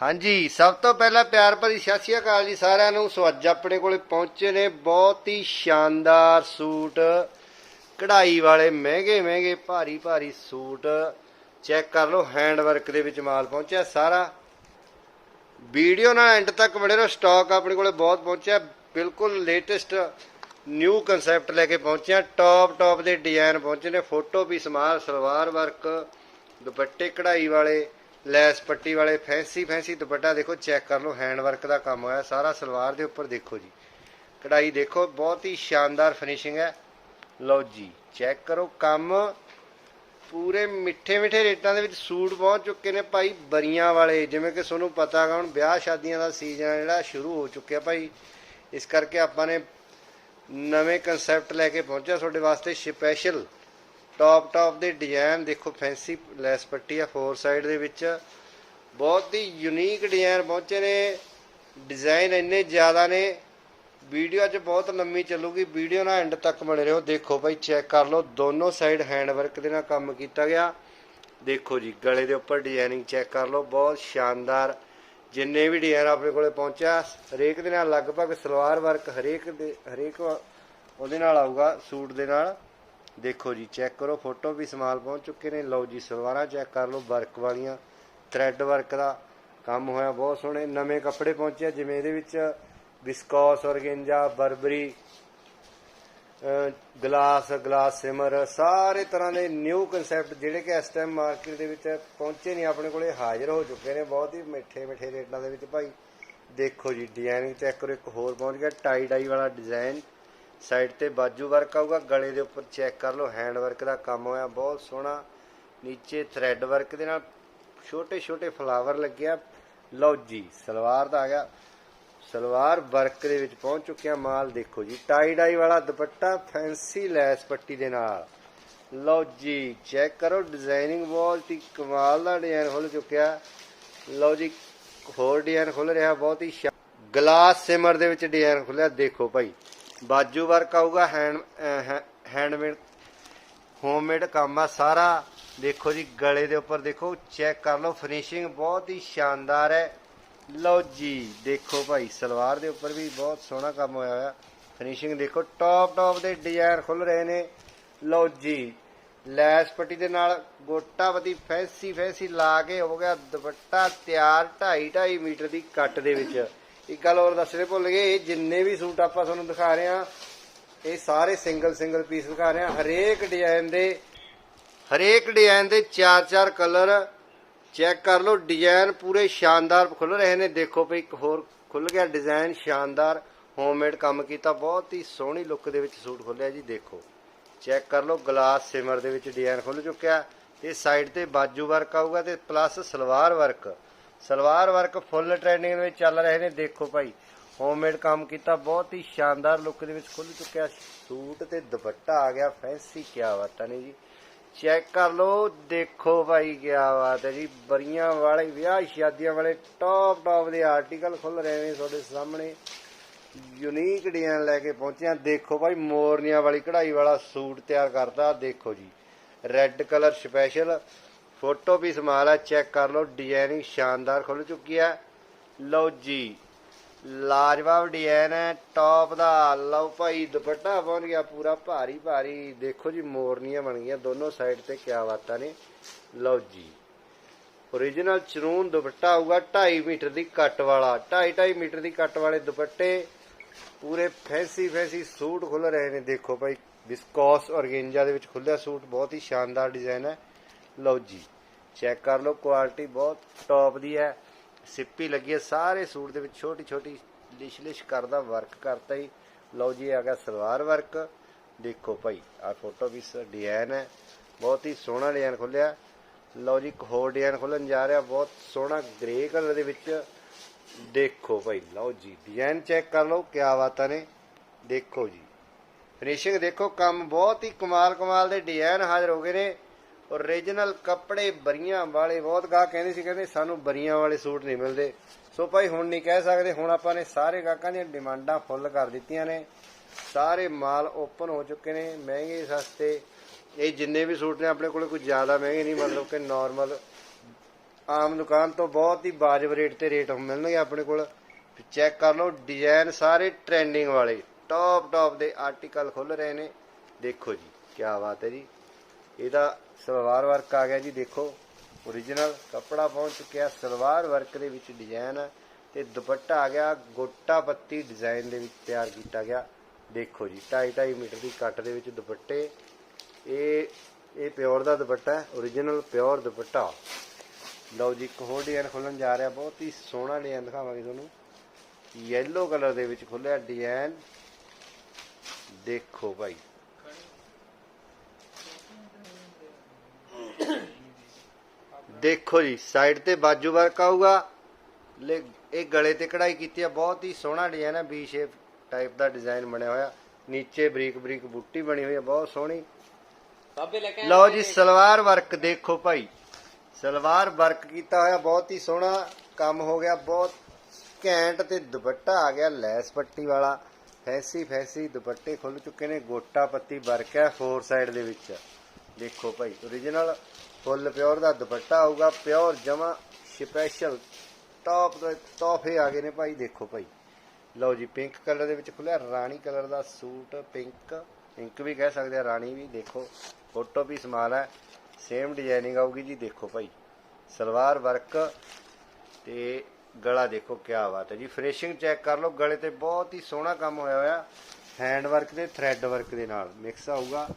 ਹਾਂਜੀ, ਸਭ ਤੋਂ ਪਹਿਲਾਂ ਪਿਆਰ ਭਰੀ ਸਤਿ ਸ਼੍ਰੀ ਅਕਾਲ ਜੀ ਸਾਰਿਆਂ ਨੂੰ। ਸੋ ਅੱਜ ਆਪਣੇ ਕੋਲੇ ਪਹੁੰਚੇ ਨੇ ਬਹੁਤ ਹੀ ਸ਼ਾਨਦਾਰ ਸੂਟ, ਕਢਾਈ ਵਾਲੇ ਮਹਿੰਗੇ ਮਹਿੰਗੇ, ਭਾਰੀ ਭਾਰੀ ਸੂਟ। ਚੈੱਕ ਕਰ ਲਓ ਹੈਂਡ ਵਰਕ ਦੇ ਵਿੱਚ ਮਾਲ ਪਹੁੰਚਿਆ ਸਾਰਾ। ਵੀਡੀਓ ਨਾਲ ਐਂਡ ਤੱਕ ਬਣੇ ਰਹੋ ਸਟਾਕ ਆਪਣੇ ਕੋਲੇ ਬਹੁਤ ਪਹੁੰਚਿਆ। ਬਿਲਕੁਲ ਲੇਟੈਸਟ ਨਿਊ ਕਨਸੈਪਟ ਲੈ ਕੇ ਪਹੁੰਚਿਆ। ਟੌਪ ਟੌਪ ਦੇ ਡਿਜ਼ਾਈਨ ਪਹੁੰਚੇ ਨੇ। ਫੋਟੋ ਵੀ ਸਮਾਲ ਸਲਵਾਰ ਵਰਕ ਦੁਪੱਟੇ ਕਢਾਈ ਵਾਲੇ। ਲੈਸ ਪੱਟੀ ਵਾਲੇ ਫੈਂਸੀ ਫੈਂਸੀ ਦੁਪੱਟਾ ਦੇਖੋ, ਚੈੱਕ ਕਰ ਲਓ ਹੈਂਡ ਵਰਕ ਦਾ ਕੰਮ ਹੋਇਆ, ਸਾਰਾ ਸਲਵਾਰ ਦੇ ਉੱਪਰ ਦੇਖੋ ਜੀ। ਕਢਾਈ ਦੇਖੋ, ਬਹੁਤ ਹੀ ਸ਼ਾਨਦਾਰ ਫਿਨਿਸ਼ਿੰਗ ਹੈ। ਲਓ ਜੀ, ਚੈੱਕ ਕਰੋ ਕੰਮ। ਪੂਰੇ ਮਿੱਠੇ ਮਿੱਠੇ ਰੇਟਾਂ ਦੇ ਵਿੱਚ ਸੂਟ ਪਹੁੰਚ ਚੁੱਕੇ ਨੇ ਭਾਈ, ਬਰੀਆਂ ਵਾਲੇ। ਜਿਵੇਂ ਕਿ ਤੁਹਾਨੂੰ ਪਤਾ ਹੈਗਾ ਹੁਣ ਵਿਆਹ ਸ਼ਾਦੀਆਂ ਦਾ ਸੀਜ਼ਨ ਜਿਹੜਾ, ਸ਼ੁਰੂ ਹੋ ਚੁੱਕਿਆ ਭਾਈ। ਇਸ ਕਰਕੇ ਆਪਾਂ ਨੇ ਨਵੇਂ ਕਨਸੈਪਟ ਲੈ ਕੇ ਪਹੁੰਚਿਆ, ਤੁਹਾਡੇ ਵਾਸਤੇ ਸਪੈਸ਼ਲ ਟੌਪ ਟੌਪ ਦੇ ਡਿਜ਼ਾਈਨ ਦੇਖੋ ਫੈਂਸੀ ਲੈਸ ਪੱਟੀ ਆ ਫੋਰ ਸਾਈਡ ਦੇ ਵਿੱਚ। ਬਹੁਤ ਹੀ ਯੂਨੀਕ ਡਿਜ਼ਾਈਨ ਪਹੁੰਚੇ ਨੇ। ਡਿਜ਼ਾਈਨ ਇੰਨੇ ਜ਼ਿਆਦਾ ਨੇ। ਵੀਡੀਓ ਅੱਜ ਬਹੁਤ ਲੰਮੀ ਚੱਲੂਗੀ। ਵੀਡੀਓ ਨਾਲ ਐਂਡ ਤੱਕ ਬਣੇ ਰਹੋ। ਦੇਖੋ ਭਾਈ ਚੈੱਕ ਕਰ ਲਓ। ਦੋਨੋਂ ਸਾਈਡ ਹੈਂਡ ਵਰਕ ਦੇ ਨਾਲ ਕੰਮ ਕੀਤਾ ਗਿਆ। ਦੇਖੋ ਜੀ, ਗਲੇ ਦੇ ਉੱਪਰ ਡਿਜ਼ਾਈਨਿੰਗ ਚੈੱਕ ਕਰ ਲਓ। ਬਹੁਤ ਸ਼ਾਨਦਾਰ। ਜਿੰਨੇ ਵੀ ਡਿਜ਼ਾਈਨ ਆਪਣੇ ਕੋਲੇ ਪਹੁੰਚਿਆ, ਹਰੇਕ ਦੇ ਨਾਲ ਲਗਭਗ ਸਲਵਾਰ ਵਰਕ ਹਰੇਕ ਦੇ ਹਰੇਕ ਉਹਦੇ ਨਾਲ ਆਊਗਾ, ਸੂਟ ਦੇ ਨਾਲ। ਦੇਖੋ ਜੀ ਚੈੱਕ ਕਰੋ ਫੋਟੋ ਵੀ ਸਮਾਲ ਪਹੁੰਚ ਚੁੱਕੇ ਨੇ। ਲਓ ਜੀ, ਸਲਵਾਰਾਂ ਚੈੱਕ ਕਰ ਲਓ ਵਰਕ ਵਾਲੀਆਂ ਥ੍ਰੈਡ ਵਰਕ ਦਾ ਕੰਮ ਹੋਇਆ ਬਹੁਤ ਸੋਹਣੇ। ਨਵੇਂ ਕੱਪੜੇ ਪਹੁੰਚੇ ਜਿਵੇਂ ਇਹਦੇ ਵਿੱਚ viscose organza Burberry glass glass shimmer ਸਾਰੇ ਤਰ੍ਹਾਂ ਦੇ ਨਿਊ ਕਨਸੈਪਟ ਜਿਹੜੇ ਕਿ ਇਸ ਟਾਈਮ ਮਾਰਕੀਟ ਦੇ ਵਿੱਚ ਪਹੁੰਚੇ ਨਹੀਂ ਆਪਣੇ ਕੋਲੇ ਹਾਜ਼ਰ ਹੋ ਚੁੱਕੇ ਨੇ। ਬਹੁਤ ਹੀ ਮਿੱਠੇ ਮਿੱਠੇ ਰੇਟਾਂ ਦੇ ਵਿੱਚ ਭਾਈ। ਦੇਖੋ ਜੀ ਡਿਜ਼ਾਈਨਿੰਗ ਚੈੱਕ ਕਰੋ, ਇੱਕ ਹੋਰ ਪਹੁੰਚ ਗਿਆ ਟਾਈ ਡਾਈ ਵਾਲਾ ਡਿਜ਼ਾਈਨ ਸਾਈਡ ਤੇ ਬਾਜੂ ਵਰਕ ਆਊਗਾ, ਗਲੇ ਦੇ ਉੱਪਰ ਚੈੱਕ ਕਰ ਲਓ, ਹੈਂਡ ਵਰਕ ਦਾ ਕੰਮ ਹੋਇਆ, ਬਹੁਤ ਸੋਹਣਾ। ਨੀਚੇ ਥ੍ਰੈਡ ਵਰਕ ਦੇ ਨਾਲ ਛੋਟੇ ਛੋਟੇ ਫਲਾਵਰ ਲੱਗਿਆ ਲਓ ਜੀ, ਸਲਵਾਰ ਦਾ ਆ ਗਿਆ। ਸਲਵਾਰ ਵਰਕ ਦੇ ਵਿੱਚ ਪਹੁੰਚ ਚੁੱਕਿਆ ਮਾਲ, ਦੇਖੋ ਜੀ ਟਾਈ ਡਾਈ ਵਾਲਾ ਦੁਪੱਟਾ ਫੈਂਸੀ ਲੈਸ ਪੱਟੀ ਦੇ ਨਾਲ। ਲਓ ਜੀ, ਚੈੱਕ ਕਰੋ ਡਿਜ਼ਾਈਨਿੰਗ ਬਹੁਤ ਹੀ ਕਮਾਲ ਦਾ ਡਿਜ਼ਾਈਨ ਖੁੱਲ ਚੁੱਕਿਆ। ਲਓ ਜੀ, ਹੋਰ ਡਿਜ਼ਾਈਨ ਖੁੱਲ ਰਿਹਾ, ਬਹੁਤ ਹੀ ਗਲਾਸ ਸਿਮਰ ਦੇ ਵਿੱਚ ਡਿਜ਼ਾਈਨ ਖੁੱਲਿਆ ਦੇਖੋ ਭਾਈ। ਬਾਜੂ ਵਰਕ ਆਊਗਾ ਹੈਂਡ ਹੈਂਡਮੇਡ ਹੋਮਮੇਡ ਕੰਮ ਆ ਸਾਰਾ। ਦੇਖੋ ਜੀ, ਗਲੇ ਦੇ ਉੱਪਰ ਦੇਖੋ ਚੈੱਕ ਕਰ ਲਓ ਫਿਨਿਸ਼ਿੰਗ ਬਹੁਤ ਹੀ ਸ਼ਾਨਦਾਰ ਹੈ। ਲਓ ਜੀ, ਦੇਖੋ ਭਾਈ, ਸਲਵਾਰ ਦੇ ਉੱਪਰ ਵੀ ਬਹੁਤ ਸੋਹਣਾ ਕੰਮ ਹੋਇਆ ਹੋਇਆ। ਫਿਨਿਸ਼ਿੰਗ ਦੇਖੋ ਟੌਪ ਟੌਪ ਦੇ ਡਿਜ਼ਾਈਨ ਖੁੱਲ ਰਹੇ ਨੇ। ਲਓ ਜੀ, ਲੈਸ ਪੱਟੀ ਦੇ ਨਾਲ ਗੋਟਾ ਵਧੀ ਫੈਂਸੀ ਫੈਂਸੀ ਲਾ ਕੇ ਹੋ ਗਿਆ ਦੁਪੱਟਾ ਤਿਆਰ 2.5 2.5 ਮੀਟਰ ਦੀ ਕੱਟ ਦੇ ਵਿੱਚ। ਇੱਕ ਗੱਲ ਹੋਰ ਦੱਸਣੇ ਭੁੱਲ ਗਏ, ਇਹ ਜਿੰਨੇ ਵੀ ਸੂਟ ਆਪਾਂ ਤੁਹਾਨੂੰ ਦਿਖਾ ਰਹੇ ਆ ਇਹ ਸਾਰੇ ਸਿੰਗਲ ਸਿੰਗਲ ਪੀਸ ਦਿਖਾ ਰਹੇ ਆ ਹਰੇਕ ਡਿਜ਼ਾਈਨ ਦੇ, ਹਰੇਕ ਡਿਜ਼ਾਈਨ ਦੇ ਚਾਰ ਚਾਰ ਕਲਰ ਚੈੱਕ ਕਰ ਲਓ। ਡਿਜ਼ਾਈਨ ਪੂਰੇ ਸ਼ਾਨਦਾਰ ਖੁੱਲ ਰਹੇ ਨੇ। ਦੇਖੋ ਭਈ ਇੱਕ ਹੋਰ ਖੁੱਲ ਗਿਆ ਡਿਜ਼ਾਈਨ ਸ਼ਾਨਦਾਰ ਹੋਮਮੇਡ ਕੰਮ ਕੀਤਾ। ਬਹੁਤ ਹੀ ਸੋਹਣੀ ਲੁੱਕ ਦੇ ਵਿੱਚ ਸੂਟ ਖੁੱਲਿਆ ਜੀ, ਦੇਖੋ। ਚੈੱਕ ਕਰ ਲਓ ਗਲਾਸ ਸਿਮਰ ਦੇ ਵਿੱਚ ਡਿਜ਼ਾਈਨ ਖੁੱਲ ਚੁੱਕਿਆ। ਤੇ ਸਾਈਡ ਤੇ ਬਾਜੂ ਵਰਕ ਆਊਗਾ ਤੇ plus salwar work salwar work full trending ਵਿੱਚ ਚੱਲ ਰਹੇ ਨੇ, ਦੇਖੋ ਭਾਈ। ਹੋਮਮੇਡ ਕੰਮ ਕੀਤਾ, ਬਹੁਤ ਹੀ ਸ਼ਾਨਦਾਰ ਲੁੱਕ ਦੇ ਵਿੱਚ ਖੁੱਲ ਚੁੱਕਿਆ ਸੂਟ ਤੇ ਦੁਪੱਟਾ ਆ ਗਿਆ ਫੈਂਸੀ ਕਿਆ ਬਾਤਾਂ ਨੇ ਜੀ। ਚੈੱਕ ਕਰ ਲਓ, ਦੇਖੋ ਭਾਈ ਕਿਆ ਬਾਤ ਹੈ ਜੀ। ਬਰੀਆਂ ਵਾਲੇ, ਵਿਆਹ ਸ਼ਾਦੀਆਂ ਵਾਲੇ ਟੌਪ ਟੌਪ ਦੇ ਆਰਟੀਕਲ ਖੁੱਲ ਰਹੇ ਨੇ ਤੁਹਾਡੇ ਸਾਹਮਣੇ। ਯੂਨੀਕ ਡਿਜ਼ਾਈਨ ਲੈ ਕੇ ਪਹੁੰਚਿਆ ਦੇਖੋ ਭਾਈ, ਮੋਰਨੀਆਂ ਵਾਲੀ ਕਢਾਈ ਵਾਲਾ ਸੂਟ ਤਿਆਰ ਕਰਤਾ ਦੇਖੋ ਜੀ। ਰੈੱਡ ਕਲਰ ਸਪੈਸ਼ਲ ਫੋਟੋ ਵੀ ਸਮਾਲ ਚੈੱਕ ਕਰ ਲਓ ਡਿਜ਼ਾਈਨਿੰਗ ਸ਼ਾਨਦਾਰ ਖੁੱਲ ਚੁੱਕੀ ਹੈ ਲਓ ਜੀ, ਲਾਜਵਾਬ ਡਿਜ਼ਾਈਨ ਹੈ ਟੌਪ ਦਾ। ਲਓ ਭਾਈ, ਦੁਪੱਟਾ ਪਹੁੰਚ ਗਿਆ ਪੂਰਾ, ਭਾਰੀ ਭਾਰੀ। ਦੇਖੋ ਜੀ, ਮੋਰਨੀਆਂ ਬਣ ਗਈਆਂ, ਦੋਨੋਂ ਸਾਈਡ ਤੇ ਕਿਆ ਬਾਤਾਂ ਨੇ। ਲਓ ਜੀ ਓਰੀਜਨਲ ਚਰੂਨ ਦੁਪੱਟਾ ਹੋਊਗਾ 2.5 ਮੀਟਰ ਦੀ ਕੱਟ ਵਾਲਾ 2.5 2.5 ਮੀਟਰ ਦੀ ਕੱਟ ਵਾਲੇ ਦੁਪੱਟੇ। ਪੂਰੇ ਫੈਂਸੀ ਫੈਂਸੀ ਸੂਟ ਖੁੱਲ ਰਹੇ ਨੇ। ਦੇਖੋ ਭਾਈ ਵਿਸਕੋਸ ਔਰਗੈਂਜਾ ਦੇ ਵਿੱਚ ਖੁੱਲਿਆ ਸੂਟ, ਬਹੁਤ ਹੀ ਸ਼ਾਨਦਾਰ ਡਿਜ਼ਾਈਨ ਹੈ। ਲਓ ਜੀ ਚੈੱਕ ਕਰ ਲਓ ਕੁਆਲਿਟੀ ਬਹੁਤ ਟੌਪ ਦੀ ਹੈ। ਸਿੱਪੀ ਲੱਗੀ ਹੈ, ਸਾਰੇ ਸੂਟ ਦੇ ਵਿੱਚ ਛੋਟੀ ਛੋਟੀ ਲਿਸ਼ ਲਿਸ਼ ਕਰਦਾ ਵਰਕ ਕਰਤਾ ਹੀ। ਲਓ ਜੀ, ਆ ਗਿਆ ਸਲਵਾਰ ਵਰਕ ਦੇਖੋ ਭਾਈ ਆ ਫੋਟੋ ਵੀ ਡਿਜ਼ਾਈਨ ਹੈ। ਬਹੁਤ ਹੀ ਸੋਹਣਾ ਡਿਜ਼ਾਈਨ ਖੁੱਲਿਆ। ਲਓ ਜੀ, ਇੱਕ ਹੋਰ ਡਿਜ਼ਾਈਨ ਖੁੱਲਣ ਜਾ ਰਿਹਾ, ਬਹੁਤ ਸੋਹਣਾ ਗ੍ਰੇ ਕਲਰ ਦੇ ਵਿੱਚ। ਦੇਖੋ ਭਾਈ, ਲਓ ਜੀ ਡਿਜ਼ਾਈਨ ਚੈੱਕ ਕਰ ਲਓ, ਕਿਆ ਬਾਤਾਂ ਨੇ। ਦੇਖੋ ਜੀ ਫਿਨਿਸ਼ਿੰਗ ਦੇਖੋ, ਕੰਮ ਬਹੁਤ ਹੀ ਕਮਾਲ ਕਮਾਲ ਦੇ ਡਿਜ਼ਾਈਨ ਹਾਜ਼ਰ ਹੋ ਗਏ ਨੇ। ਓਰੀਜਨਲ ਕੱਪੜੇ ਬਰੀਆਂ ਵਾਲੇ ਬਹੁਤ ਗਾਹ ਕਹਿੰਦੇ ਸੀ, ਕਹਿੰਦੇ ਸਾਨੂੰ ਬਰੀਆਂ ਵਾਲੇ ਸੂਟ ਨਹੀਂ ਮਿਲਦੇ। ਸੋ ਭਾਈ ਹੁਣ ਨਹੀਂ ਕਹਿ ਸਕਦੇ, ਹੁਣ ਆਪਾਂ ਨੇ ਸਾਰੇ ਗਾਹਕਾਂ ਦੀਆਂ ਡਿਮਾਂਡਾਂ ਫੁੱਲ ਕਰ ਦਿੱਤੀਆਂ ਨੇ। ਸਾਰੇ ਮਾਲ ਓਪਨ ਹੋ ਚੁੱਕੇ ਨੇ, ਮਹਿੰਗੇ ਸਸਤੇ। ਇਹ ਜਿੰਨੇ ਵੀ ਸੂਟ ਨੇ ਆਪਣੇ ਕੋਲ ਕੋਈ ਜ਼ਿਆਦਾ ਮਹਿੰਗੇ ਨਹੀਂ ਮਤਲਬ ਕਿ ਨਾਰਮਲ ਆਮ ਦੁਕਾਨ ਤੋਂ ਬਹੁਤ ਹੀ ਬਾਜਬ ਰੇਟ ਤੇ ਰੇਟ ਮਿਲਣਗੇ ਆਪਣੇ ਕੋਲ। ਚੈੱਕ ਕਰ ਲਓ ਡਿਜ਼ਾਈਨ ਸਾਰੇ ਟ੍ਰੈਂਡਿੰਗ ਵਾਲੇ। ਟੌਪ ਟੌਪ ਦੇ ਆਰਟੀਕਲ ਖੁੱਲ ਰਹੇ ਨੇ। ਦੇਖੋ ਜੀ ਕੀ ਬਾਤ ਹੈ ਜੀ। ਇਹਦਾ ਸਲਵਾਰ ਵਰਕ ਆ ਗਿਆ ਜੀ, ਦੇਖੋ origignal ਕੱਪੜਾ ਪਹੁੰਚ ਚੁੱਕਿਆ, ਸਲਵਾਰ ਵਰਕ ਦੇ ਵਿੱਚ ਡਿਜ਼ਾਈਨ ਹੈ ਤੇ ਦੁਪੱਟਾ ਆ ਗਿਆ, ਗੋਟਾ ਪੱਤੀ ਡਿਜ਼ਾਈਨ ਦੇ ਵਿੱਚ ਤਿਆਰ ਕੀਤਾ ਗਿਆ। ਦੇਖੋ ਜੀ 2.5 2.5 ਮੀਟਰ ਦੀ ਕੱਟ ਦੇ ਵਿੱਚ ਦੁਪੱਟੇ। ਇਹ ਇਹ ਪਿਓਰ ਦਾ ਦੁਪੱਟਾ ਹੈ origignal ਪਿਓਰ ਦੁਪੱਟਾ। ਲਓ ਜੀ, ਇੱਕ ਹੋਰ ਡਿਜ਼ਾਈਨ ਖੁੱਲਣ ਜਾ ਰਿਹਾ, ਬਹੁਤ ਹੀ ਸੋਹਣਾ ਡਿਜ਼ਾਈਨ ਦਿਖਾਵਾਂਗੇ ਤੁਹਾਨੂੰ। ਯੈਲੋ ਕਲਰ ਦੇ ਵਿੱਚ ਖੁੱਲਿਆ ਡਿਜ਼ਾਈਨ ਦੇਖੋ ਭਾਈ ਦੇਖੋ ਜੀ ਸਾਈਡ ਤੇ ਬਾਜੂ ਵਰਕ ਆਊਗਾ। ਲੇ ਇਹ ਗਲੇ ਤੇ ਕਢਾਈ ਕੀਤੀ ਹੈ ਬਹੁਤ ਹੀ ਸੋਹਣਾ ਡਿਜ਼ਾਈਨ ਹੈ ਵੀ ਸ਼ੇਪ ਟਾਈਪ ਦਾ ਡਿਜ਼ਾਈਨ ਬਣਿਆ ਹੋਇਆ। ਨੀਚੇ ਬਰੀਕ ਬਰੀਕ ਬੂਟੀ ਬਣੀ ਹੋਈ ਹੈ ਬਹੁਤ ਸੋਹਣੀ। ਲਓ ਜੀ ਸਲਵਾਰ ਵਰਕ ਦੇਖੋ ਭਾਈ। ਸਲਵਾਰ ਵਰਕ ਕੀਤਾ ਹੋਇਆ ਬਹੁਤ ਹੀ ਸੋਹਣਾ ਕੰਮ ਹੋ ਗਿਆ ਬਹੁਤ ਘੈਂਟ ਤੇ ਦੁਪੱਟਾ ਆ ਗਿਆ ਲੈਸ ਪੱਟੀ ਵਾਲਾ। ਫੈਂਸੀ ਫੈਂਸੀ ਦੁਪੱਟੇ ਖੁੱਲ ਚੁੱਕੇ ਨੇ ਗੋਟਾ ਪੱਤੀ ਵਰਕ ਹੈ ਫੋਰ ਸਾਈਡ ਦੇ ਵਿੱਚ। ਦੇਖੋ ਭਾਈ origignal ਫੁੱਲ ਪਿਓਰ ਦਾ ਦੁਪੱਟਾ ਆਊਗਾ, ਪਿਓਰ ਜਮਾ ਸਪੈਸ਼ਲ ਟੌਪ ਦੇ ਤੋਹਫੇ ਆ ਗਏ ਨੇ ਭਾਈ, ਦੇਖੋ ਭਾਈ। ਲਓ ਜੀ ਪਿੰਕ ਕਲਰ ਦੇ ਵਿੱਚ ਖੁੱਲਿਆ ਰਾਣੀ ਕਲਰ ਦਾ ਸੂਟ ਪਿੰਕ ਪਿੰਕ ਵੀ ਕਹਿ ਸਕਦੇ ਆ, ਰਾਣੀ ਵੀ, ਦੇਖੋ। ਫੋਟੋ ਵੀ ਸਮਾਲ ਹੈ। ਸੇਮ ਡਿਜ਼ਾਈਨਿੰਗ ਆਊਗੀ ਜੀ, ਦੇਖੋ ਭਾਈ। ਸਲਵਾਰ ਵਰਕ ਤੇ ਗਲਾ ਦੇਖੋ ਕਿਆ ਬਾਤ ਹੈ ਜੀ। ਫਿਨਿਸ਼ਿੰਗ ਚੈੱਕ ਕਰ ਲਓ, ਗਲੇ ਤੇ ਬਹੁਤ ਹੀ ਸੋਹਣਾ ਕੰਮ ਹੋਇਆ ਹੋਇਆ। ਹੈਂਡ ਵਰਕ ਤੇ ਥ੍ਰੈਡ ਵਰਕ ਦੇ ਨਾਲ। ਮਿਕਸ ਆਊਗਾ।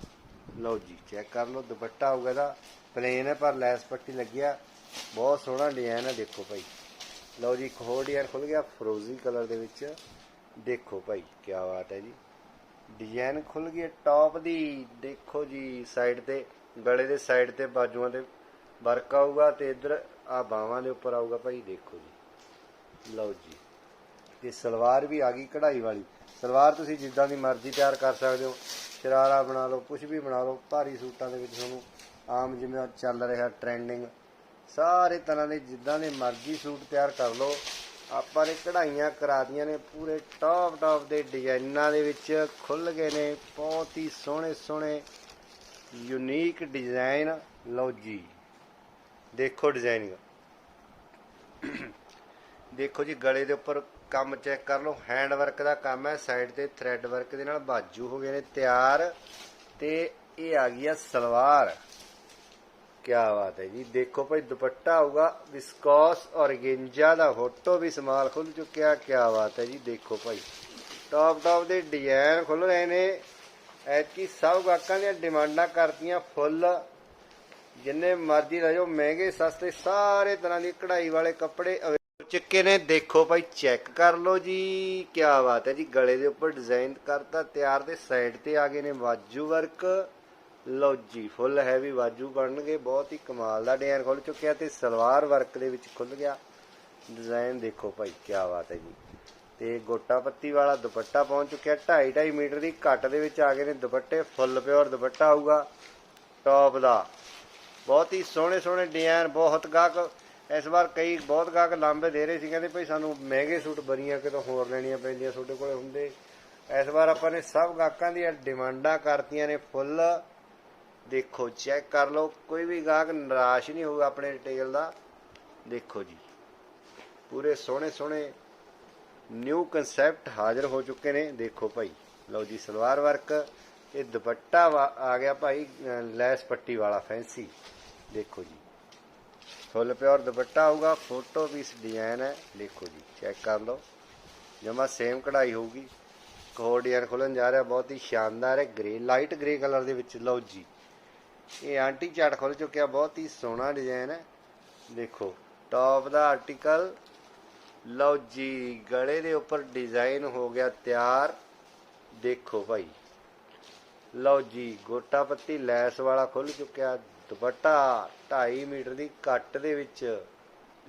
ਲਓ ਜੀ ਚੈੱਕ ਕਰ ਲਓ, ਦੁਪੱਟਾ ਆਊਗਾ ਇਹਦਾ। ਪਲੇਨ ਹੈ, ਪਰ ਲੈਸ ਪੱਟੀ ਲੱਗਿਆ ਬਹੁਤ ਸੋਹਣਾ ਡਿਜ਼ਾਈਨ ਹੈ ਦੇਖੋ ਭਾਈ। ਲਓ ਜੀ, ਇੱਕ ਹੋਰ ਡਿਜ਼ਾਈਨ ਖੁੱਲ ਗਿਆ ਫਰੋਜ਼ੀ ਕਲਰ ਦੇ ਵਿੱਚ। ਦੇਖੋ ਭਾਈ ਕੀ ਬਾਤ ਹੈ ਜੀ। ਡਿਜ਼ਾਈਨ ਖੁੱਲ ਗਈ ਟੌਪ ਦੀ। ਦੇਖੋ ਜੀ ਸਾਈਡ ਤੇ, ਗਲੇ ਦੇ ਸਾਈਡ ਤੇ, ਬਾਜੂਆਂ ਤੇ ਵਰਕ ਆਊਗਾ ਤੇ ਇਧਰ ਆ ਬਾਹਾਂ ਦੇ ਉੱਪਰ ਆਊਗਾ ਭਾਈ, ਦੇਖੋ ਜੀ। ਲਓ ਜੀ। ਤੇ ਸਲਵਾਰ ਵੀ ਆ ਗਈ ਕਢਾਈ ਵਾਲੀ। ਸਲਵਾਰ ਤੁਸੀਂ ਜਿੱਦਾਂ ਦੀ ਮਰਜ਼ੀ ਤਿਆਰ ਕਰ ਸਕਦੇ ਹੋ। ਸ਼ਰਾਰਾ ਬਣਾ ਲਓ ਕੁਝ ਵੀ ਬਣਾ ਲਓ, ਭਾਰੀ ਸੂਟਾਂ ਦੇ ਵਿੱਚ ਤੁਹਾਨੂੰ ਆਮ ਜਿਵੇਂ ਅੱਜ ਚੱਲ ਰਿਹਾ ਟ੍ਰੈਂਡਿੰਗ ਸਾਰੇ ਤਰ੍ਹਾਂ ਦੇ ਜਿੱਦਾਂ ਦੇ ਮਰਜ਼ੀ ਸੂਟ ਤਿਆਰ ਕਰ ਲਓ। ਆਪਾਂ ਨੇ ਕਢਾਈਆਂ ਕਰਾ ਦੀਆਂ ਨੇ, ਪੂਰੇ ਟੌਪ ਟੌਪ ਦੇ ਡਿਜ਼ਾਈਨਾਂ ਦੇ ਵਿੱਚ ਖੁੱਲ ਗਏ ਨੇ, ਬਹੁਤ ਹੀ ਸੋਹਣੇ ਸੋਹਣੇ ਯੂਨੀਕ ਡਿਜ਼ਾਈਨ ਲਓ ਜੀ, ਦੇਖੋ ਡਿਜ਼ਾਈਨਿੰਗ ਦੇਖੋ ਜੀ, ਗਲੇ ਦੇ ਉੱਪਰ ਕੰਮ ਚੈੱਕ ਕਰ ਲਓ ਹੈਂਡ ਵਰਕ ਦਾ ਕੰਮ ਹੈ ਸਾਈਡ ਤੇ ਥ੍ਰੈਡ ਵਰਕ ਦੇ ਨਾਲ ਬਾਜੂ ਹੋ ਗਏ ਨੇ ਤਿਆਰ। ਤੇ ਇਹ ਆ ਗਈ ਆ ਸਲਵਾਰ। ਕਿਆ ਬਾਤ ਹੈ ਜੀ। ਦੇਖੋ ਭਾਈ, ਦੁਪੱਟਾ ਆਊਗਾ ਵਿਸਕੋਸ ਔਰਗੇਂਜਾ ਦਾ ਫੋਟੋ ਵੀ ਸਮਾਲ ਖੁੱਲ ਚੁੱਕਿਆ। ਕਿਆ ਬਾਤ ਹੈ ਜੀ, ਦੇਖੋ ਭਾਈ। ਟੌਪ ਟੌਪ ਦੇ ਡਿਜ਼ਾਈਨ ਖੁੱਲ ਰਹੇ ਨੇ। ਐਤਕੀ ਸਭ ਗਾਹਕਾਂ ਦੀਆਂ ਡਿਮਾਂਡਾਂ ਕਰਤੀਆਂ ਫੁੱਲ ਜਿੰਨੇ ਮਰਜ਼ੀ ਲੈ ਜਾਓ, ਮਹਿੰਗੇ, ਸਸਤੇ, ਸਾਰੇ ਤਰ੍ਹਾਂ ਦੀ ਕਢਾਈ ਵਾਲੇ ਕੱਪੜੇ ਚੁੱਕੇ ਨੇ। ਦੇਖੋ ਭਾਈ ਚੈੱਕ ਕਰ ਲਓ ਜੀ। ਕੀ ਬਾਤ ਹੈ ਜੀ, ਗਲੇ ਦੇ ਉੱਪਰ ਡਿਜ਼ਾਈਨ ਕਰਤਾ, ਤਿਆਰ ਤੇ ਸਾਈਡ ਤੇ ਆ ਗਏ ਨੇ ਵਾਜੂ ਵਰਕ ਲਓ ਜੀ, ਫੁੱਲ ਹੈਵੀ ਬਾਜੂ ਬਣਨਗੇ, ਬਹੁਤ ਹੀ ਕਮਾਲ ਦਾ ਡਿਜ਼ਾਈਨ ਖੁੱਲ ਚੁੱਕਿਆ ਤੇ ਸਲਵਾਰ ਵਰਕ ਦੇ ਵਿੱਚ ਖੁੱਲ ਗਿਆ। ਡਿਜ਼ਾਈਨ ਦੇਖੋ ਭਾਈ ਕੀ ਬਾਤ ਹੈ ਜੀ। ਤੇ ਗੋਟਾ ਪੱਤੀ ਵਾਲਾ ਦੁਪੱਟਾ ਪਹੁੰਚ ਚੁੱਕਿਆ 2.5 2.5 ਮੀਟਰ ਦੀ ਘੱਟ ਦੇ ਵਿੱਚ ਆ ਗਏ ਨੇ ਦੁਪੱਟੇ, ਫੁੱਲ ਪਿਓਰ ਦੁਪੱਟਾ ਆਊਗਾ, ਟੌਪ ਦਾ। ਬਹੁਤ ਹੀ ਸੋਹਣੇ ਸੋਹਣੇ ਡਿਜ਼ਾਈਨ, ਬਹੁਤ ਗਾਹਕ, ਇਸ ਵਾਰ ਕਈ ਬਹੁਤ ਗਾਹਕ ਲਾਂਬੇ ਦੇ ਰਹੇ ਸੀ ਕਹਿੰਦੇ ਭਾਈ ਸਾਨੂੰ ਮਹਿੰਗੇ ਸੂਟ ਬਰੀਆਂ ਕਿਤੋਂ ਹੋਰ ਲੈਣੀਆਂ ਪੈਂਦੀਆਂ ਤੁਹਾਡੇ ਕੋਲੇ ਹੁੰਦੇ। ਇਸ ਵਾਰ ਆਪਾਂ ਨੇ ਸਭ ਗਾਹਕਾਂ ਦੀਆਂ ਡਿਮਾਂਡਾਂ ਕਰਤੀਆਂ ਨੇ ਫੁੱਲ। ਦੇਖੋ ਚੈੱਕ ਕਰ ਲਓ, ਕੋਈ ਵੀ ਗਾਹਕ ਨਿਰਾਸ਼ ਨਹੀਂ ਹੋਊਗਾ ਆਪਣੇ ਰਿਟੇਲ ਦਾ। ਦੇਖੋ ਜੀ, ਪੂਰੇ ਸੋਹਣੇ ਸੋਹਣੇ ਨਿਊ ਕਨਸੈਪਟ ਹਾਜ਼ਰ ਹੋ ਚੁੱਕੇ ਨੇ। ਦੇਖੋ ਭਾਈ, ਲਓ ਜੀ, ਸਲਵਾਰ ਵਰਕ ਇਹ ਦੁਪੱਟਾ ਵਾ- ਆ ਗਿਆ ਭਾਈ ਲੈਸ ਪੱਟੀ ਵਾਲਾ ਫੈਂਸੀ ਦੇਖੋ ਜੀ ਫੁੱਲ ਪਿਓਰ ਦੁਪੱਟਾ ਹੋਊਗਾ ਫੋਟੋ ਪੀਸ ਡਿਜ਼ਾਈਨ ਹੈ। ਦੇਖੋ ਜੀ ਚੈੱਕ ਕਰ ਲਓ, ਜਮਾ ਸੇਮ ਕਢਾਈ ਹੋਊਗੀ। ਇੱਕ ਹੋਰ ਡਿਜ਼ਾਈਨ ਖੁੱਲਣ ਜਾ ਰਿਹਾ, ਬਹੁਤ ਹੀ ਸ਼ਾਨਦਾਰ ਹੈ ਗ੍ਰੇ ਲਾਈਟ ਗ੍ਰੇ ਕਲਰ ਦੇ ਵਿੱਚ। ਲਓ ਜੀ ਇਹ ਆਂਟੀ ਚਾਟ ਖੁੱਲ ਚੁੱਕਿਆ, ਬਹੁਤ ਹੀ ਸੋਹਣਾ ਡਿਜ਼ਾਈਨ ਹੈ। ਦੇਖੋ ਟੌਪ ਦਾ ਆਰਟੀਕਲ ਲਓ ਜੀ, ਗਲੇ ਦੇ ਉੱਪਰ ਡਿਜ਼ਾਈਨ ਹੋ ਗਿਆ ਤਿਆਰ। ਦੇਖੋ ਭਾਈ, ਲਓ ਜੀ, ਗੋਟਾ ਪੱਤੀ ਲੈਸ ਵਾਲਾ ਖੁੱਲ ਚੁੱਕਿਆ, ਦੁਪੱਟਾ 2.5 ਮੀਟਰ ਦੀ ਕੱਟ ਦੇ ਵਿੱਚ।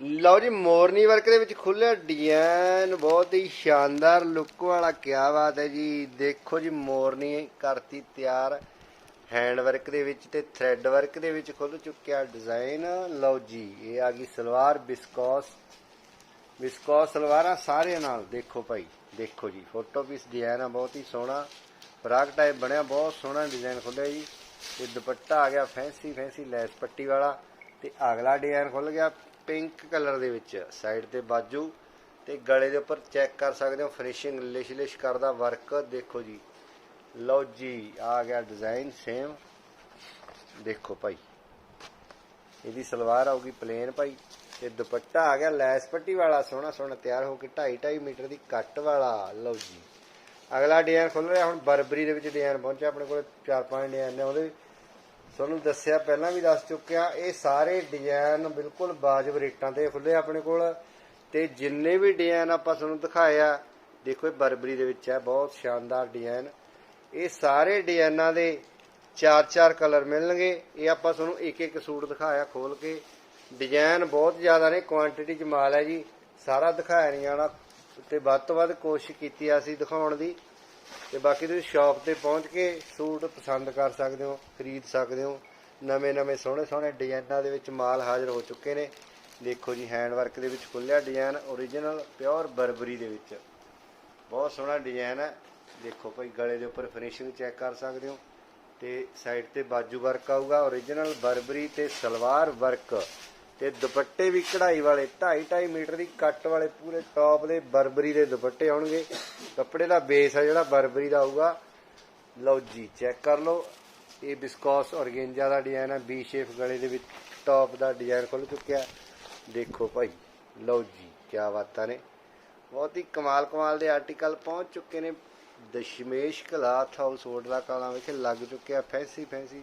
ਲਓ ਜੀ, ਮੋਰਨੀ ਵਰਕ ਦੇ ਵਿੱਚ ਖੁੱਲਿਆ ਡਿਜ਼ਾਈਨ ਬਹੁਤ ਹੀ ਸ਼ਾਨਦਾਰ ਲੁੱਕ ਵਾਲਾ, ਕਿਆ ਬਾਤ ਹੈ ਜੀ। ਦੇਖੋ ਜੀ, ਮੋਰਨੀ ਕਰਤੀ ਤਿਆਰ। ਹੈਂਡ ਵਰਕ ਦੇ ਵਿੱਚ ਤੇ ਥ੍ਰੈਡ ਵਰਕ ਦੇ ਵਿੱਚ ਖੁੱਲ ਚੁੱਕਿਆ ਡਿਜ਼ਾਈਨ। ਲਓ ਜੀ, ਇਹ ਆ ਗਈ ਸਲਵਾਰ ਬਿਸਕੋਸ ਬਿਸਕੋਸ ਸਲਵਾਰਾਂ ਸਾਰੇ ਨਾਲ, ਦੇਖੋ ਭਾਈ, ਦੇਖੋ ਜੀ, ਫੋਟੋ ਪੀਸ ਡਿਜ਼ਾਈਨ ਆ, ਬਹੁਤ ਹੀ ਸੋਹਣਾ। ਫਰਾਕ ਟਾਈਪ ਬਣਿਆ, ਬਹੁਤ ਸੋਹਣਾ ਡਿਜ਼ਾਈਨ ਖੁੱਲਿਆ ਜੀ। ਤੇ ਦੁਪੱਟਾ ਆ ਗਿਆ ਫੈਂਸੀ ਫੈਂਸੀ ਲੈਸ ਪੱਟੀ ਵਾਲਾ। ਤੇ ਅਗਲਾ ਡਿਜ਼ਾਈਨ ਖੁੱਲ ਗਿਆ ਪਿੰਕ ਕਲਰ ਦੇ ਵਿੱਚ ਸਾਈਡ ਤੇ ਬਾਜੂ। ਤੇ ਗਲੇ ਦੇ ਉੱਪਰ ਚੈੱਕ ਕਰ ਸਕਦੇ ਹੋ ਫਿਨਿਸ਼ਿੰਗ ਲਿਸ਼ ਲਿਸ਼ ਕਰਦਾ ਵਰਕ ਦੇਖੋ ਜੀ। ਲਓ ਜੀ, ਆ ਗਿਆ ਡਿਜ਼ਾਈਨ ਸੇਮ ਦੇਖੋ ਭਾਈ, ਇਹਦੀ ਸਲਵਾਰ ਆਊਗੀ ਪਲੇਨ ਭਾਈ। ਤੇ ਦੁਪੱਟਾ ਆ ਗਿਆ ਲੈਸ ਪੱਟੀ ਵਾਲਾ, ਸੋਹਣਾ ਸੋਹਣਾ, ਤਿਆਰ ਹੋ ਕੇ 2.5 2.5 ਮੀਟਰ ਦੀ ਕੱਟ ਵਾਲਾ। ਲਓ ਜੀ, ਅਗਲਾ ਡਿਜ਼ਾਈਨ ਖੁੱਲ ਰਿਹਾ ਹੁਣ ਬਰਬਰੀ ਦੇ ਵਿੱਚ ਡਿਜ਼ਾਈਨ ਪਹੁੰਚਿਆ ਆਪਣੇ ਕੋਲ, ਚਾਰ ਪੰਜ ਡਿਜ਼ਾਈਨ ਨੇ ਉਹਦੇ ਤੁਹਾਨੂੰ ਦੱਸਿਆ ਪਹਿਲਾਂ ਵੀ ਦੱਸ ਚੁੱਕਿਆ, ਇਹ ਸਾਰੇ ਡਿਜ਼ਾਈਨ ਬਿਲਕੁਲ ਬਾਜਬ ਰੇਟਾਂ ਤੇ ਖੁੱਲੇ ਆਪਣੇ ਕੋਲ। ਤੇ ਜਿੰਨੇ ਵੀ ਡਿਜ਼ਾਈਨ ਆਪਾਂ ਤੁਹਾਨੂੰ ਦਿਖਾਇਆ ਦੇਖੋ ਇਹ ਬਰਬਰੀ ਦੇ ਵਿੱਚ ਹੈ, ਬਹੁਤ ਸ਼ਾਨਦਾਰ ਡਿਜ਼ਾਈਨ ਇਹ ਸਾਰੇ ਡਿਜ਼ਾਈਨਾਂ ਦੇ ਚਾਰ ਚਾਰ ਕਲਰ ਮਿਲਣਗੇ। ਇਹ ਆਪਾਂ ਤੁਹਾਨੂੰ ਇੱਕ ਇੱਕ ਸੂਟ ਦਿਖਾਇਆ ਖੋਲ ਕੇ। ਡਿਜ਼ਾਈਨ ਬਹੁਤ ਜ਼ਿਆਦਾ ਨੇ ਕੁਆਂਟੀਟੀ ਚ ਮਾਲ ਹੈ ਜੀ। ਸਾਰਾ ਦਿਖਾਇਆ ਨਹੀਂ ਜਾਣਾ। ਤੇ ਵੱਧ ਤੋਂ ਵੱਧ ਕੋਸ਼ਿਸ਼ ਕੀਤੀ ਆ ਅਸੀਂ ਦਿਖਾਉਣ ਦੀ। ਤੇ ਬਾਕੀ ਤੁਸੀਂ ਸ਼ਾਪ ਤੇ ਪਹੁੰਚ ਕੇ ਸੂਟ ਪਸੰਦ ਕਰ ਸਕਦੇ ਹੋ, ਖਰੀਦ ਸਕਦੇ ਹੋ। ਨਵੇਂ ਨਵੇਂ ਸੋਹਣੇ ਸੋਹਣੇ ਡਿਜ਼ਾਈਨਾਂ ਦੇ ਵਿੱਚ ਮਾਲ ਹਾਜ਼ਰ ਹੋ ਚੁੱਕੇ ਨੇ। ਦੇਖੋ ਜੀ ਹੈਂਡ ਵਰਕ ਦੇ ਵਿੱਚ ਖੁੱਲਿਆ ਡਿਜ਼ਾਈਨ origignal ਪਿਓਰ ਬਰਬਰੀ ਦੇ ਵਿੱਚ। ਬਹੁਤ ਸੋਹਣਾ ਡਿਜ਼ਾਈਨ ਹੈ। ਦੇਖੋ ਭਾਈ, ਗਲੇ ਦੇ ਉੱਪਰ ਫਿਨਿਸ਼ਿੰਗ ਚੈੱਕ ਕਰ ਸਕਦੇ ਹੋ। ਤੇ ਸਾਈਡ ਤੇ ਬਾਜੂ ਵਰਕ ਆਊਗਾ। origignal ਬਰਬਰੀ ਤੇ ਸਲਵਾਰ ਵਰਕ ਤੇ ਦੁਪੱਟੇ ਵੀ ਕਢਾਈ ਵਾਲੇ 2.5 2.5 ਮੀਟਰ ਦੀ ਕੱਟ ਵਾਲੇ ਪੂਰੇ ਟੌਪ ਦੇ ਬਰਬਰੀ ਦੇ ਦੁਪੱਟੇ ਆਉਣਗੇ। ਕੱਪੜੇ ਦਾ ਬੇਸ ਆ ਜਿਹੜਾ, ਬਰਬਰੀ ਦਾ ਆਊਗਾ। ਲਓ ਜੀ ਚੈੱਕ ਕਰ ਲਓ। ਇਹ ਬਿਸਕੋਸ ਔਰਗੇਂਜਾ ਦਾ ਡਿਜ਼ਾਈਨ ਹੈ ਬੀ ਸ਼ੇਪ ਗਲੇ ਦੇ ਵਿੱਚ ਟੌਪ ਦਾ ਡਿਜ਼ਾਈਨ ਖੁੱਲ ਚੁੱਕਿਆ। ਦੇਖੋ ਭਾਈ, ਲਓ ਜੀ ਕੀ ਬਾਤਾਂ ਨੇ। ਬਹੁਤ ਹੀ ਕਮਾਲ ਕਮਾਲ ਦੇ ਆਰਟੀਕਲ ਪਹੁੰਚ ਚੁੱਕੇ ਨੇ। ਦਸ਼ਮੇਸ਼ ਕਲਾਥ ਹਾਊਸ ਹੋਟਲਾ ਕਾਲਾ ਵਿਖੇ ਲੱਗ ਚੁੱਕਿਆ ਫੈਂਸੀ ਫੈਂਸੀ।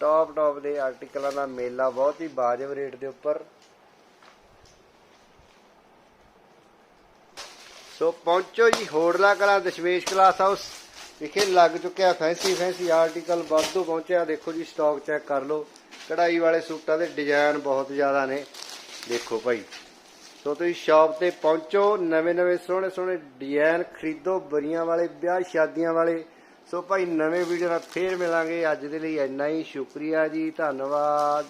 ਟੌਪ ਟੌਪ ਦੇ ਆਰਟੀਕਲਾਂ ਦਾ ਮੇਲਾ ਬਹੁਤ ਹੀ ਬਾਜਬ ਰੇਟ ਦੇ ਉੱਪਰ। ਸੋ ਪਹੁੰਚੋ ਜੀ ਹੋਟਲਾ ਕਲਾਂ ਦਸ਼ਮੇਸ਼ ਕਲਾਸ ਹਾਊਸ ਵਿਖੇ ਲੱਗ ਚੁੱਕਿਆ ਫੈਂਸੀ ਫੈਂਸੀ ਆਰਟੀਕਲ ਵਾਧੂ ਪਹੁੰਚਿਆ। ਦੇਖੋ ਜੀ ਸਟਾਕ ਚੈੱਕ ਕਰ ਲਓ। ਕਢਾਈ ਵਾਲੇ ਸੂਟਾਂ ਦੇ ਡਿਜ਼ਾਈਨ ਬਹੁਤ ਜ਼ਿਆਦਾ ਨੇ। ਦੇਖੋ ਭਾਈ। ਸੋ ਤੁਸੀਂ ਸ਼ਾਪ ਤੇ ਪਹੁੰਚੋ, ਨਵੇਂ ਨਵੇਂ ਸੋਹਣੇ ਸੋਹਣੇ ਡਿਜ਼ਾਈਨ ਖਰੀਦੋ, ਬਰੀਆਂ ਵਾਲੇ ਵਿਆਹ, ਸ਼ਾਦੀਆਂ ਵਾਲੇ। ਸੋ ਭਾਈ ਨਵੇਂ ਵੀਡੀਓ ਨਾਲ ਫੇਰ ਮਿਲਾਂਗੇ। ਅੱਜ ਦੇ ਲਈ ਇੰਨਾ ਹੀ। ਸ਼ੁਕਰੀਆ ਜੀ, ਧੰਨਵਾਦ।